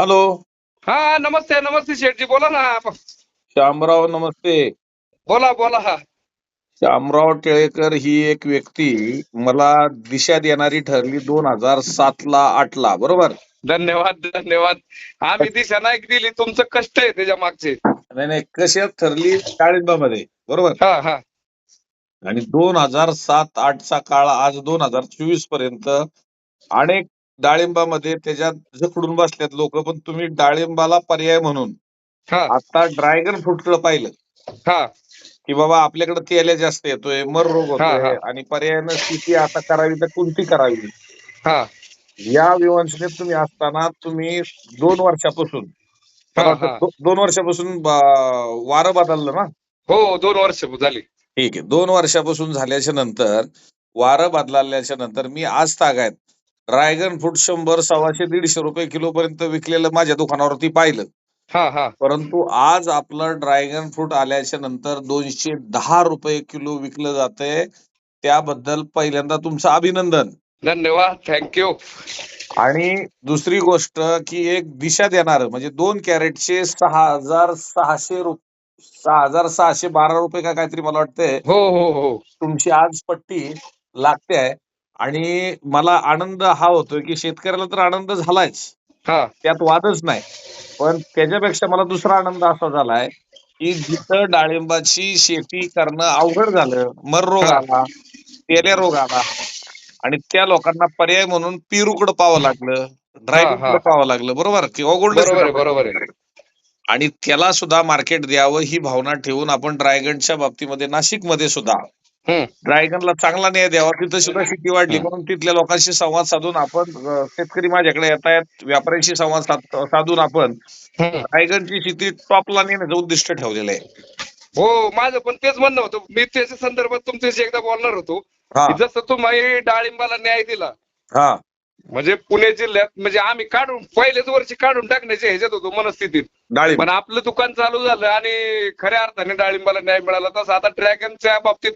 Hello. हा नमस्ते नमस्ते शेठजी बोला ना. श्यामराव नमस्ते. बोला बोला हा. श्यामराव टिळेकर ही एक व्यक्ती मला दिशा देणारी ठरली दोन हजार सात ला आठ ला बरोबर? धन्यवाद धन्यवाद. आम्ही दिशा नाही दिली तुमचं कष्ट आहे त्याच्या मागचे. नाही नाही कशात ठरली? डाळिंबामध्ये बरोबर? हा हा. आणि दोन हजार सात आठचा काळ आज दोन हजार चोवीसपर्यंत अनेक डाळिंबामध्ये त्याच्यात जखडून बसल्यात लोक पण तुम्ही डाळिंबाला पर्याय म्हणून हा. आता ड्रॅगन फ्रूटकडे पाहिलं. हा. की बाबा आपल्याकडे तेल्या जास्त येतोय मर रोग हा, होतोय हा. आणि पर्यायानं शेती आता करावी तर कोणती करावी? हा. या विवंशनेत तुम्ही असताना तुम्ही दोन वर्षापासून हा, हा. दो- दोन वर्षापासून ब- वारं बदललं ना? हो दोन वर्ष झाली. ठीक आहे. दोन वर्षापासून झाल्याच्यानंतर वारं बदलल्याच्या नंतर मी आज तागायत ड्रॅगन फ्रूट शंभर सव्वाशे दीडशे रुपये किलो पर्यंत विकलेलं माझ्या दुकानावरती पाहिलं. हा हा. परंतु आज आपलं ड्रॅगन फ्रूट आल्याच्यानंतर दोनशे दहा रुपये किलो विकलं जातंय. त्याबद्दल पहिल्यांदा तुमचं अभिनंदन. धन्यवाद. थँक्यू आणि दुसरी गोष्ट की एक दिशा देणार म्हणजे दोन कॅरेटचे सहा हजार सहाशे रुप सहा हजार सहाशे बारा रुपये का काहीतरी मला वाटतंय. हो हो हो. तुमची आज पट्टी लागते आहे. आणि मला आनंद हा होतोय की शेतकऱ्याला तर आनंद झालायच. हा. त्यात वादच नाही. पण त्याच्यापेक्षा मला दुसरा आनंद असा झालाय की जिथं डाळिंबाची शेती करणं अवघड झालं मर रोग. आला तेल्या रोग आला आणि त्या लोकांना पर्याय म्हणून पेरूकडे पाहावं लागलं. कडे पाहावं लागलं बरोबर? किंवा गोल्ड बरोबर आणि त्याला सुद्धा मार्केट द्यावं ही भावना ठेवून आपण ड्रॅगनच्या बाबतीमध्ये नाशिकमध्ये सुद्धा ड्रॅगनला चांगला न्याय द्यावा. तिथं सुद्धा शेती वाढली. म्हणून तिथल्या लोकांशी संवाद साधून आपण शेतकरी माझ्याकडे येत आहेत. व्यापाऱ्यांशी संवाद साध- साधून आपण. ड्रॅगनची शेती टॉपला नेण्याचं उद्दिष्ट ठेवलेलं आहे. हो माझं पण तेच म्हणणं होतं. मी त्याच्या संदर्भात तुमच्याशी एकदा बोलणार होतो हा. जसं तुम्ही डाळिंबाला न्याय दिला हा. म्हणजे पुणे जिल्ह्यात म्हणजे आम्ही काढून पहिलेच वर्षी काढून टाकण्याच्या ह्याच्यात होतो मनस्थितीत. डाळिंब. पण आपलं दुकान चालू झालं आणि खऱ्या अर्थाने डाळिंबाला न्याय मिळाला. तसं आता ड्रॅगनच्या बाबतीत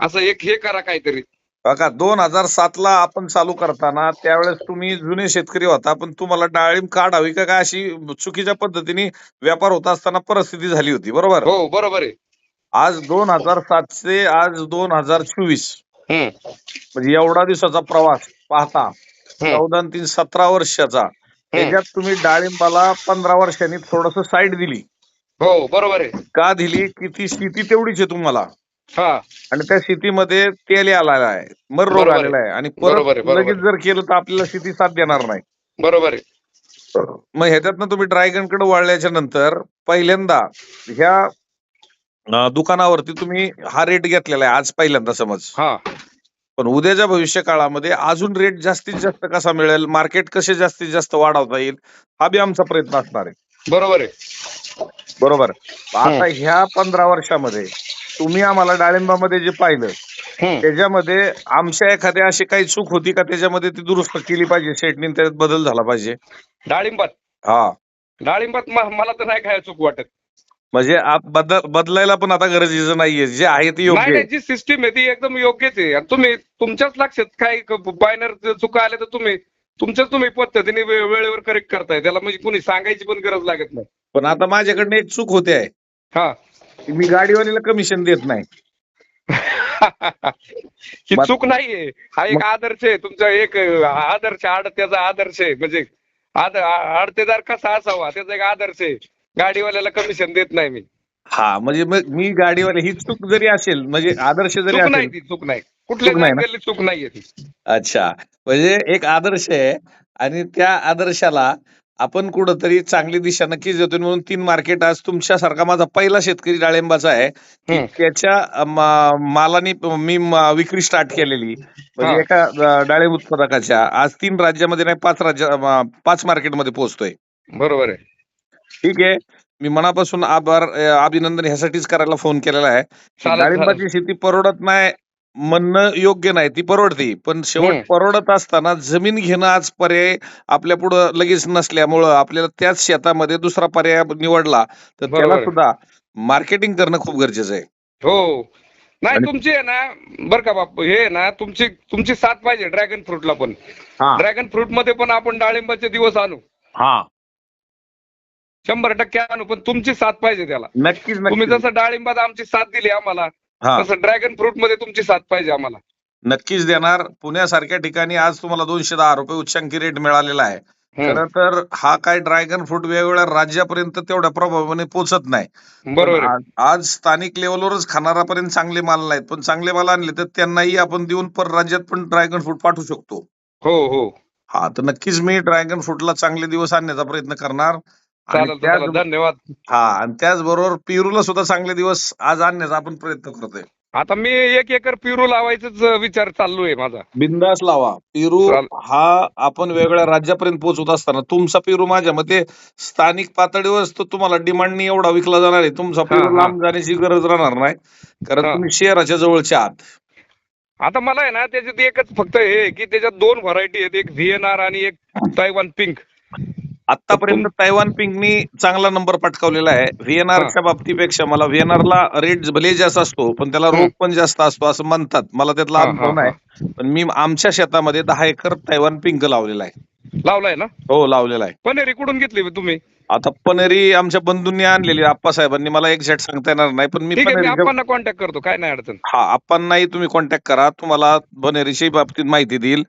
असं एक हे करा काहीतरी. बघा दोन हजार सात ला आपण चालू करताना त्यावेळेस तुम्ही जुने शेतकरी होता पण तुम्हाला डाळिंब काढावी का काय अशी चुकीच्या पद्धतीने व्यापार होत असताना परिस्थिती झाली होती बरोबर? हो बरोबर आहे. आज दोन हजार सातशे आज दोन हजार चोवीस. हम्म, म्हणजे एवढा दिवसाचा प्रवास पाहता चौदा आणि तीन सतरा वर्षाचा. त्याच्यात तुम्ही डाळिंबाला पंधरा वर्षांनी थोडस साईड दिली. हो बरोबर आहे. का दिली? की ती शेती तेवढीच आहे तुम्हाला. हा. आणि त्या शेतीमध्ये तेल आलेला आहे. मर रोग बरोबर आहे. आलेला आहे. आणि बरोबर आहे, परत बरोबर लगेच जर केलं तर आपल्याला शेती साथ देणार नाही. बरोबर आहे. मग ह्याच्यातनं तुम्ही ड्रॅगनकडे वळल्याच्या नंतर पहिल्यांदा ह्या अं, दुकानावरती तुम्ही हा रेट घेतलेला आहे आज पहिल्यांदा समज. हा. पण उद्याच्या भविष्य काळामध्ये अजून रेट जास्तीत जास्त कसा मिळेल? मार्केट कसे जास्तीत जास्त वाढवता येईल? हा बी आमचा प्रयत्न असणार आहे. बरोबर आहे. बरोबर. आता ह्या पंधरा वर्षामध्ये तुम्ही आम्हाला डाळिंबामध्ये जे पाहिलं. त्याच्यामध्ये आमच्या एखाद्या अशी काही चूक होती का त्याच्यामध्ये ती दुरुस्त केली पाहिजे शेटनी त्याच्यात बदल झाला पाहिजे. डाळिंबात? हा. डाळिंबात मला तर नाही खायला चूक वाटत. म्हणजे बदल बदलायला पण आता गरजेचं नाहीये जे आहे ते योग्य जी सिस्टीम आहे ती एकदम योग्यच आहे. आणि तुम्ही तुमच्याच लक्षात काही बायनर चुका आल्या तर तुम्ही तुमच्याच तुम्ही पद्धतीने वेळेवर करेक्ट करताय. त्याला म्हणजे कुणी सांगायची पण गरज लागत नाही. पण आता माझ्याकडनं एक चूक होते आहे. हा. की मी गाडीवाल्याला कमिशन देत नाही. ही मग- चूक नाहीये. हा एक आदर्श आहे. तुमचा एक आदर्श आडत्याचा आदर्श आहे. म्हणजे आद- आडतेदार कसा असावा? त्याचा एक आदर्श आहे. गाडीवाल्याला कमिशन देत नाही मी. हा म्हणजे मग मी गाडीवाले ही चूक जरी असेल म्हणजे आदर्श जरी चूक नाही असेल ती चूक नाही. कुठल्या चूक नाही नी? चूक नाहीये ती. अच्छा. म्हणजे एक आदर्श आहे आणि त्या आदर्शाला आपण कुठंतरी चांगली दिशा नक्कीच देतो म्हणून तीन मार्केट आज तुमच्यासारखा माझा पहिला शेतकरी डाळिंबाचा आहे. त्याच्या मालानी मी विक्री स्टार्ट केलेली. म्हणजे. एका डाळिंब उत्पादकाच्या. आज तीन राज्यामध्ये नाही पाच राज्य पाच मार्केटमध्ये पोहोचतोय. बरोबर आहे. ठीक आहे. मी मनापासून आभार अभिनंदन ह्यासाठीच करायला फोन केलेला आहे. डाळिंबाची शेती परवडत नाही म्हणणं योग्य नाही ती परवडते. पण शेवट हम्म. परवडत असताना जमीन घेणं आज पर्याय आपल्या पुढं लगेच नसल्यामुळं आपल्याला त्याच शेतामध्ये दुसरा पर्याय निवडला तर बरोबर त्याला आहे. सुद्धा मार्केटिंग करणं खूप गरजेचं आहे. हो. नाही आणि- तुमची आहे ना बर का बाप हे आहे ना तुमची तुमची साथ पाहिजे ड्रॅगन फ्रूटला पण. हा. ड्रॅगन फ्रूटमध्ये पण आपण डाळिंबाचे दिवस आणू. हा. शंभर टक्के आणू पण तुमची साथ पाहिजे त्याला. नक्कीच तुम्ही नक्कीच जसं डाळिंबात आमची साथ दिली आम्हाला तसं ड्रॅगन फ्रूटमध्ये तुमची साथ पाहिजे आम्हाला. नक्कीच देणार. पुण्यासारख्या ठिकाणी आज तुम्हाला दोनशे दहा रुपये उच्चांकी रेट मिळालेला आहे. खरं तर हा काय ड्रॅगन फ्रूट वेगवेगळ्या राज्यापर्यंत तेवढ्या प्रभावाने पोहोचत नाही. बरोबर. आज स्थानिक लेवलवरच खाणारापर्यंत चांगले माल नाहीत. पण चांगले माल आणले तर त्यांनाही आपण देऊन पर राज्यात पण ड्रॅगन फ्रूट पाठवू शकतो. हो हो. हा तर नक्कीच मी ड्रॅगन फ्रूटला चांगले दिवस आणण्याचा प्रयत्न करणार. चालेल त्याच चालेल धन्यवाद. हा आणि त्याचबरोबर पेरूला सुद्धा चांगले दिवस आज आणण्याचा आपण प्रयत्न करतोय. आता मी एक एकर पिरू लावायचाच विचार चालू आहे माझा. बिंदास लावा. पेरू चाल- हा आपण वेगळ्या राज्यापर्यंत पोहोचवत असताना तुमचा पेरू माझ्या मते स्थानिक पातळीवरच तो तुम्हाला डिमांडनी एवढा विकला जाणार आहे. तुमचा पेरू हा. लांब जाण्याची गरज राहणार नाही. कारण हा. तुम्ही शहराच्या जवळच्या आहात. आता मला आहे ना त्याच्यात एकच फक्त हे आहे की त्याच्यात दोन व्हरायटी आहेत. एक व्हीएनआर आणि एक तायवान पिंक आतापर्यंत तैवान पिंकनी चांगला नंबर पटकावलेला आहे. व्हीएनआरच्या बाबतीपेक्षा मला VNR ला रेट भले जास्त असतो पण त्याला रोग पण जास्त असतो असं म्हणतात. मला त्यातला अनुभव नाही. पण मी आमच्या शेतामध्ये दहा एकर तैवान पिंक लावलेला आहे. लावलाय ना? हो लावलेला आहे. पनेरी कुठून घेतली तुम्ही? आता पनेरी आमच्या बंधूंनी आणलेली आप्पासाहेबांनी मला एक्झॅक्ट सांगता येणार नाही पण मी कॉन्टॅक्ट करतो काय नाही अडचण. हा आप्पांनाही तुम्ही कॉन्टॅक्ट करा. तुम्हाला पनेरीच्या बाबतीत माहिती देईल.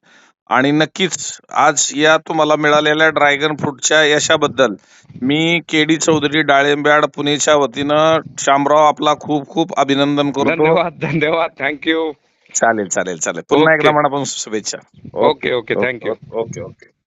आणि नक्कीच आज या तुम्हाला मिळालेल्या ड्रॅगन फ्रूटच्या यशाबद्दल मी के डी चौधरी डाळिंब्याड पुणेच्या वतीनं शामराव आपला खूप खूप अभिनंदन करतो. धन्यवाद धन्यवाद. थँक्यू चालेल चालेल चालेल. पुन्हा ओके. एकदा मनापासून शुभेच्छा. Okay okay thank you okay okay